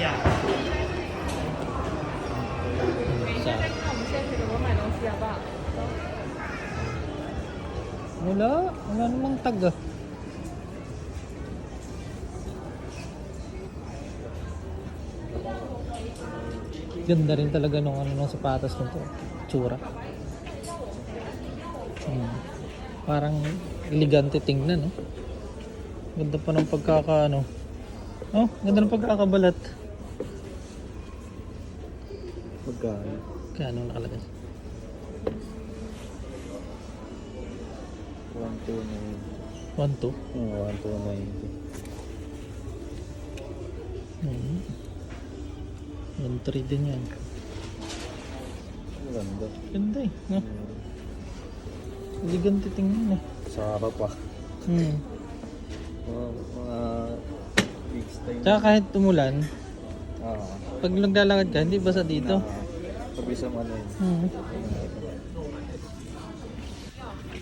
呀。 Sa, 那我们先去怎么买东西好不好？ wala. Wala namang tag ah. Ganda rin talaga nung ano ng sapatos nito. Tsura. Hmm. Parang elegante tingnan, no? Ganda pa ng pagkaka, ano. Oh, ganda ng pagkakabalat. Magkano? Kaya ano nakalagay? 1,290. 1, 2. Oo, 1,290. Hmm. 1, 3 din yan. Maganda. Ganda eh. No? Elegante tingnan eh. Sa harap pa. Hmm. Mga, mga fixed time. Tsaka kahit tumulan, Ah. Pag naglalakad ka, hindi basa dito. Sabi sa ano yun. Hmm.